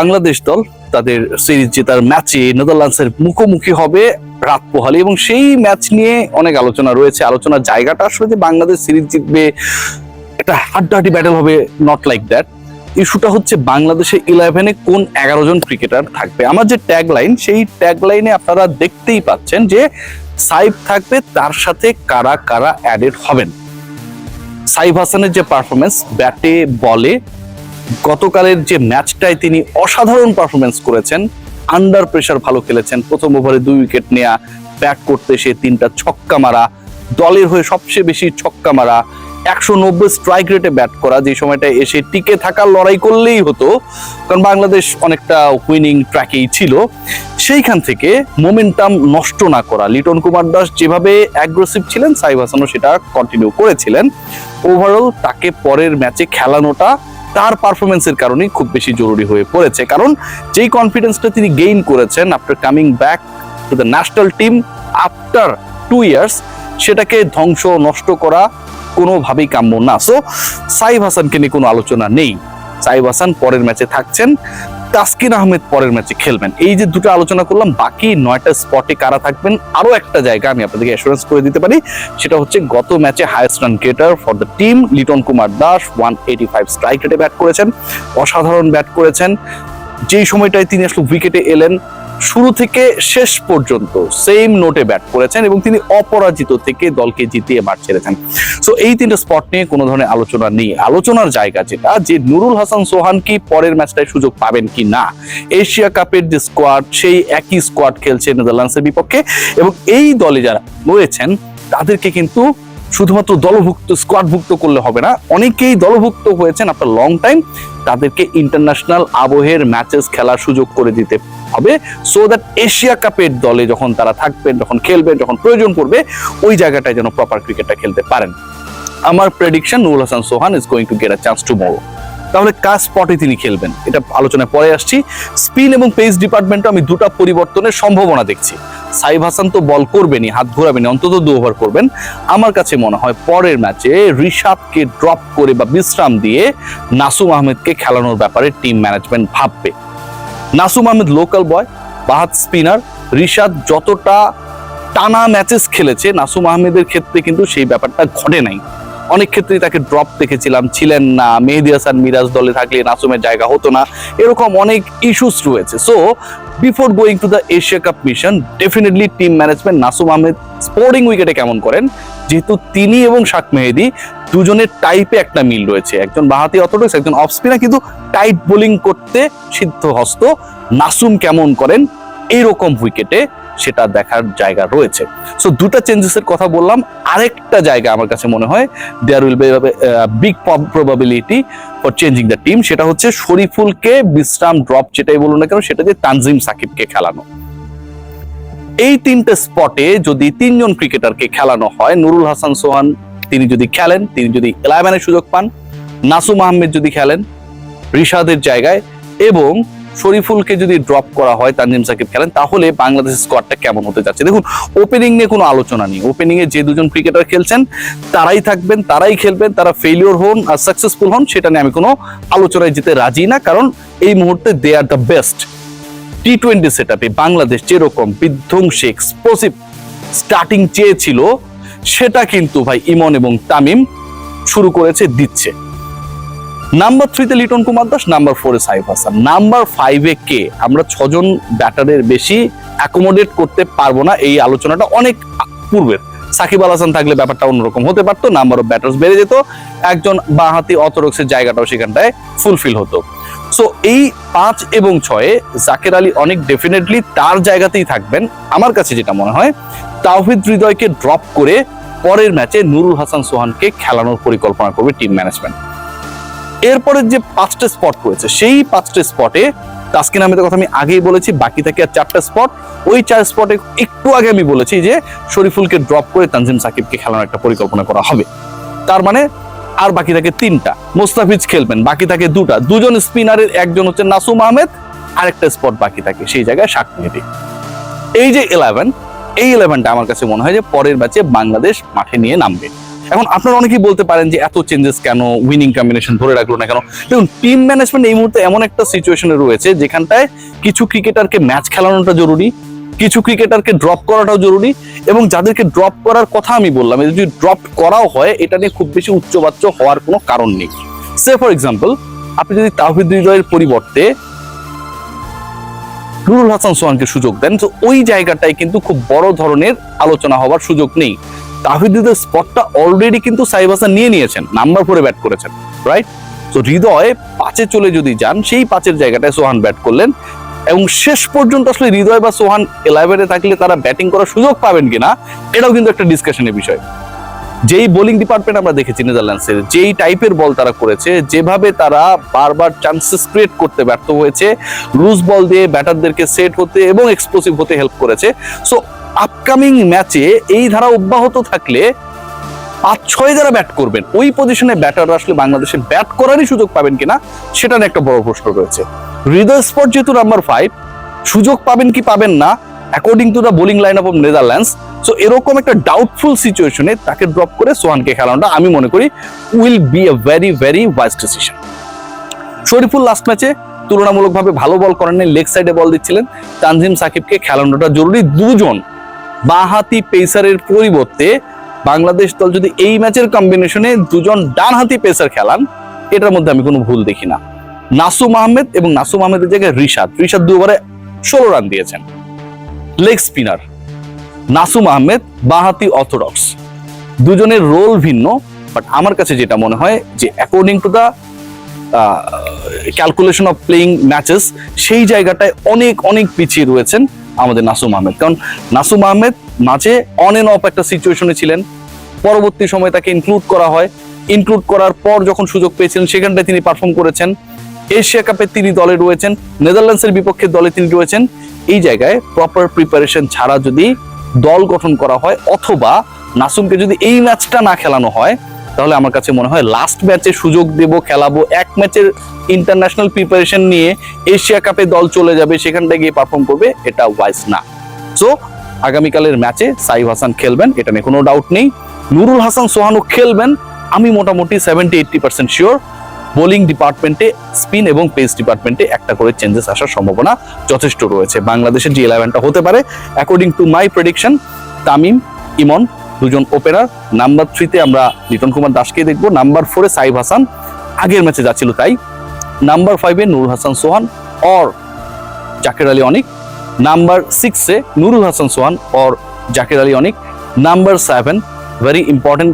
বাংলাদেশ দল তাদের সিরিজ জেতার ম্যাচে নেদারল্যান্ডসের মুখোমুখি হবে রাত পোহালে এবং সেই ম্যাচ নিয়ে অনেক আলোচনা রয়েছে। আলোচনার জায়গাটা আসলে যে বাংলাদেশ সিরিজ জিতবে, একটা হাড্ডাহাড্ডি ব্যাটেল হবে নট লাইক দ্যাট ইস্যুটা হচ্ছে বাংলাদেশের ইলেভেনে কোন এগারো জন ক্রিকেটার থাকবে। আমার যে ট্যাগ লাইন সেই ট্যাগ লাইনে আপনারা দেখতেই পাচ্ছেন যে সাইফ থাকবে, তার সাথে কারা কারা অ্যাডেড হবেন। সাইফ হাসানের যে পারফরমেন্স ব্যাটে বলে গতকালের যে ম্যাচটায় তিনি অসাধারণ পারফরমেন্স করেছেন আন্ডার প্রেসার ভালো খেলেছেন, প্রথম ওভারে দুই উইকেট নেয়া ব্যাট করতে এসে তিনটা ছক্কা মারা, দলের হয়ে সবচেয়ে বেশি ছক্কা মারা, একশো নব্বই স্ট্রাইক রেটে ব্যাট করা, যে সময়টা এসে টিকে থাকার লড়াই করলেই হতো, কারণ বাংলাদেশ অনেকটা উইনিং ট্র্যাকেই ছিল। সেইখান থেকে মোমেন্টাম নষ্ট না করা, লিটন কুমার দাস যেভাবে অ্যাগ্রেসিভ ছিলেন সাইব হাসানও সেটা কন্টিনিউ করেছিলেন। ওভারঅল তাকে পরের ম্যাচে খেলানোটা তার পারফরমেন্সের কারণেই খুব বেশি জরুরি হয়ে পড়েছে। কারণ যেই কনফিডেন্সটা তিনি গেইন করেছেন after coming back to the national team after two years সেটাকে ধ্বংস নষ্ট করা কোনোভাবেই কাম্য না। সো সাইব হাসানকে নিয়ে কোনো আলোচনা নেই। সাইব হাসান পরের ম্যাচে থাকছেন। তাসকিন আহমেদ পরের ম্যাচে খেলবেন। এই যে দুটো আলোচনা করলাম, বাকি নয়টা স্পটে কারা থাকবেন আরও একটা জায়গা আমি আপনাদেরকে অ্যাসুরেন্স করে দিতে পারি, সেটা হচ্ছে গত ম্যাচে highest run getter for the team Liton Kumar Das one eighty five strike রেটে ব্যাট করেছেন। অসাধারণ ব্যাট করেছেন। যেই সময়টায় তিনি আসলে উইকেটে এলেন শুরু থেকে শেষ পর্যন্ত সেম নোটে ব্যাট করেছেন এবং তিনি অপরাজিত থেকে দলকে জিতিয়ে মাঠ ছেড়েছেন সো এই তিনটে স্পট নিয়ে কোনো ধরনের আলোচনা নেই। আলোচনার জায়গা যেটা, যে নুরুল হাসান সোহান কি পরের ম্যাচটায় সুযোগ পাবেন কি না, এশিয়া কাপের যে স্কোয়াড সেই একই স্কোয়াড খেলছে নেদারল্যান্ডসের বিপক্ষে এবং এই দলে যারা রয়েছেন, তাদেরকে কিন্তু শুধুমাত্র দলভুক্ত স্কোয়াডভুক্ত করলে হবে না, অনেকেই দলভুক্ত হয়েছেন আপনার লং টাইম তাদেরকে ইন্টারন্যাশনাল আবহের ম্যাচেস খেলার সুযোগ করে দিতে হবে সো দ্যাট এশিয়া কাপের দলে যখন তারা থাকবেন, যখন খেলবেন, যখন প্রয়োজন পড়বে, ওই জায়গাটায় যেন প্রপার ক্রিকেটটা খেলতে পারেন। আমার prediction Nurul Hasan Sohan is going to get a chance tomorrow তাহলে কাজ স্পটে তিনি খেলবেন? এটা আলোচনায় পরে আসছি। স্পিন এবং পেস ডিপার্টমেন্টে আমি দুটো পরিবর্তনের সম্ভাবনা দেখছি। সাইব হাসান তো বল করবেনই, হাত ঘোরাবেনি অন্তত দু ওভার করবেন। আমার কাছে মনে হয় পরের ম্যাচে ঋষাদকে ড্রপ করে বা বিশ্রাম দিয়ে নাসুম আহমেদকে খেলানোর ব্যাপারে টিম ম্যানেজমেন্ট ভাববে। নাসুম আহমেদ লোকাল বয় বাহাত স্পিনার ঋষাদ যতটা টানা ম্যাচেস খেলেছে, নাসুম আহমেদের ক্ষেত্রে কিন্তু সেই ব্যাপারটা ঘটে নাই। অনেক ক্ষেত্রেই তাকে ড্রপ দেখেছিলাম। ছিলেন না, মেহেদি হাসান, মিরাজ দলে থাকলে নাসুমের জায়গা হতো না। এরকম অনেক ইস্যুস রয়েছে। So before going to the Asia cup mission definitely team management Nasum Ahmed sporting উইকেটে কেমন করেন? যেহেতু তিনি এবং শাক মেহেদি দুজনের টাইপে একটা মিল রয়েছে। একজন বাহাতি অর্থোডক্স একজন অফ স্পিনার কিন্তু টাইট বোলিং করতে সিদ্ধ হস্ত নাসুম কেমন করেন? এইরকম উইকেটে সেটা দেখার জায়গা রয়েছে। সো দুটো চেঞ্জেসের কথা বললাম। আরেকটা জায়গা আমার কাছে মনে হয় there will be big probability for changing the team সেটা হচ্ছে শরীফুলকে বিশ্রাম ড্রপ যেটাই বলুন না কেন, সেটা যে তানজিম সাকিবকে খেলানো। এই তিনটে স্পটে যদি তিনজন ক্রিকেটারকে খেলানো হয়, নুরুল হাসান সোহান, তিনি যদি খেলেন, তিনি যদি ইলেভেনের সুযোগ পান, নাসুম আহমেদ যদি খেলেন, রিশাদের জায়গায়, এবং শরীফুলকে যদি ড্রপ করা হয় তানজিম সাকিব খেলেন, তাহলে বাংলাদেশের স্কোয়াডটা কেমন হতে যাচ্ছে? দেখুন ওপেনিং নিয়ে কোনো আলোচনা নেই। ওপেনিং এ যে দুজন ক্রিকেটার খেলছেন, তারাই থাকবেন, তারাই খেলবেন, তারা ফেলিওর হন আর সাকসেসফুল হন, সেটা নিয়ে আমি কোনো আলোচনায় যেতে রাজি না। কারণ এই মুহূর্তে they are the best T twenty set আপে বাংলাদেশ যেরকম বিধ্বংসী এক্সপ্লোসিভ স্টার্টিং চেয়েছিল, সেটা কিন্তু ভাই ইমন এবং তামিম শুরু করেছে, দিচ্ছে। নাম্বার থ্রিতে লিটন কুমার দাস নাম্বার ফোরে সাইফ হাসান। নাম্বার ফাইভে কে? আমরা ছজন ব্যাটারের বেশি অ্যাকোমোডেট করতে পারব না এই আলোচনাটা অনেক পূর্বের। সাকিব আল হাসান থাকলে ব্যাপারটা অন্যরকম হতে পারতো নাম্বার অফ ব্যাটার্স বেড়ে যেত, একজন বাঁহাতি অতরক্সের জায়গাটাও সেখানটায় ফুলফিল হতো। সো এই পাঁচ এবং ছয়ে জাকের আলী অনেক ডেফিনেটলি তার জায়গাতেই থাকবেন। আমার কাছে যেটা মনে হয়, তাওহিদ হৃদয়কে ড্রপ করে পরের ম্যাচে নুরুল হাসান সোহানকে খেলানোর পরিকল্পনা করবে টিম ম্যানেজমেন্ট এরপরে যে পাঁচটা স্পট রয়েছে, সেই পাঁচটা স্পটে তাসকিন আহমেদের কথা আমি আগেই বলেছি, বাকি থাকে আর চারটা স্পট ওই চার স্পটে একটু আগে আমি বলেছি যে, শরীফুলকে ড্রপ করে তানজিম সাকিবকে খেলানোর একটা পরিকল্পনা করা হবে। তার মানে আর বাকি থাকে তিনটা। মোস্তাফিজ খেলবেন, বাকি থাকে দুটা। দুজন স্পিনারের একজন হচ্ছে নাসুম আহমেদ, আরেকটা স্পট বাকি থাকে সেই জায়গায় শাক মেহেদি এই যে ইলেভেন এই ইলেভেনটা আমার কাছে মনে হয় যে পরের ম্যাচে বাংলাদেশ মাঠে নিয়ে নামবে। এখন আপনারা অনেকেই বলতে পারেন যে এত চেঞ্জেস কেন উইনিং কম্বিনেশন ধরে রাখল না কেন? দেখুন টিম ম্যানেজমেন্ট এই মুহূর্তে এমন একটা সিচুয়েশনে রয়েছে যেখানটায় কিছু ক্রিকেটারকে ম্যাচ খেলানোটা জরুরি, কিছু ক্রিকেটারকে ড্রপ করাটাও জরুরি এবং যাদেরকে ড্রপ করার কথা আমি বললাম যদি ড্রপ করাও হয়, এটা নিয়ে খুব বেশি উচ্চবাচ্য হওয়ার কোনো কারণ নেই। সে ফর এক্সাম্পল আপনি যদি তাহিদ পরিবর্তে নুরুল হাসান সোহানকে সুযোগ দেন, তো ওই জায়গাটায় কিন্তু খুব বড় ধরনের আলোচনা হওয়ার সুযোগ নেই। তাহিদের স্পটটা অলরেডি কিন্তু সাইব হাসান নিয়ে নিয়েছেন নাম্বার ফোরে ব্যাট করেছেন রাইট তো হৃদয় পাঁচে চলে যদি যান, সেই পাঁচের জায়গাটায় সোহান ব্যাট করলেন এবং শেষ পর্যন্ত আসলে হৃদয় বা সোহান এলেভেনে থাকলে তারা ব্যাটিং করার সুযোগ পাবেন কিনা, এটাও কিন্তু একটা ডিসকাশনের বিষয়। যেই বোলিং ডিপার্টমেন্ট আমরা দেখেছি নেদারল্যান্ডসের, যেই টাইপের বল তারা করেছে, যেভাবে তারা বারবার চান্সেস ক্রিয়েট করতে ব্যর্থ হয়েছে লুজ বল দিয়ে ব্যাটারদেরকে সেট হতে এবং এক্সপ্লোসিভ হতে হেল্প করেছে। সো আপকামিং ম্যাচে এই ধারা অব্যাহত থাকলে পাঁচ ছয় যারা ব্যাট করবেন, ওই পজিশনে ব্যাটাররা আসলে বাংলাদেশে ব্যাট করারই সুযোগ পাবেন কিনা, সেটা নিয়ে একটা বড় প্রশ্ন রয়েছে। হৃদয় স্পট যেহেতু নাম্বার ফাইভ সুযোগ পাবেন কি পাবেন না according to the bowling line of Netherlands so এরকম একটা ডাউটফুল সিচুয়েশনে তাকে ড্রপ করে সোহানকে খেলানোটা আমি মনে করি will be a very very wise decision Shoriful last ম্যাচে তুলনামূলকভাবে ভালো বল করেননি লেগ সাইডে বল দিচ্ছিলেন, তানজিম সাকিবকে খেলানোটা জরুরি। দুজন বাঁহাতি পেসারের পরিবর্তে বাংলাদেশ দল যদি এই ম্যাচের কম্বিনেশনে দুজন ডানহাতি পেসার খেলান, এটার মধ্যে আমি কোনো ভুল দেখি না। নাসুম আহমেদ এবং নাসুম আহমেদের জায়গায় রিশাদ। রিশাদ দু ওভারে ষোলো রান দিয়েছেন। লেগ স্পিনার নাসুম আহমেদ, বাঁহাতি অর্থোডক্স। দুজনের রোল ভিন্ন বাট আমার কাছে যেটা মনে হয় যে according to the calculation of playing matches সেই জায়গাটায় অনেক অনেক পিছিয়ে রয়েছেন। আমাদের নাসুম আহমেদ। কারণ নাসুম আহমেদ মাঝে অন এন অফ একটা সিচুয়েশনে ছিলেন। পরবর্তী সময় তাকে ইনক্লুড করা হয়। ইনক্লুড করার পর যখন সুযোগ পেয়েছিলেন, সেখানটায় তিনি পারফর্ম করেছেন। এশিয়া কাপে তিনি দলে রয়েছেন। নেদারল্যান্ডসের বিপক্ষে দলে তিনি রয়েছেন। এই জায়গায় প্রপার প্রিপারেশন ছাড়া যদি দল গঠন করা হয়, অথবা নাসুমকে যদি এই ম্যাচটা না খেলানো হয় তাহলে আমার কাছে মনে হয় লাস্ট ম্যাচে সুযোগ দেব, খেলাবো, এক ম্যাচের ইন্টারন্যাশনাল প্রিপারেশন নিয়ে এশিয়া কাপে দল চলে যাবে, সেখানটায় গিয়ে পারফর্ম করবে, এটা ওয়াইজ না। সো আগামীকালের ম্যাচে সাইফ হাসান খেলবেন, এটা নিয়ে কোনো ডাউট নেই। নুরুল হাসান সোহানও খেলবেন, আমি মোটামুটি seventy eighty percent sure bowling ডিপার্টমেন্টে স্পিন এবং পেস ডিপার্টমেন্টে একটা করে চেঞ্জেস আসার সম্ভাবনা যথেষ্ট রয়েছে। বাংলাদেশের যে ইলেভেনটা হতে পারে according to my prediction Tamim, Emon দুজন ওপেনার নাম্বার থ্রিতে আমরা লিটন কুমার দাসকে দেখব। নাম্বার ফোরে সাইব হাসান। আগের ম্যাচে যাচ্ছিল তাই। নাম্বার ফাইভে নুরুল হাসান সোহান অর জাকের আলী অনিক। নাম্বার সিক্সে Nurul Hasan Sohan or Jaker Ali Anik. Number seven very important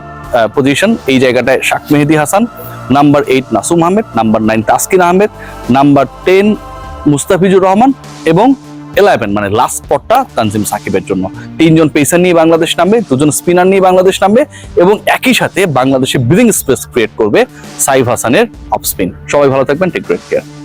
position এই জায়গাটায় Shak Mahedi Hasan. Number eight Nasum Ahmed. Number nine Taskin Ahmed. Number ten Mustafizur Rahman এবং ইলেভেন মানে last স্পটটা Tanzim সাকিবের জন্য। তিনজন pacer নিয়ে বাংলাদেশ নামবে, দুজন স্পিনার নিয়ে বাংলাদেশ নামবে এবং একই সাথে বাংলাদেশে ব্রিদিং স্পেস ক্রিয়েট করবে সাইফ হাসানের অফ স্পিন সবাই ভালো থাকবেন টেক গ্রেট কেয়ার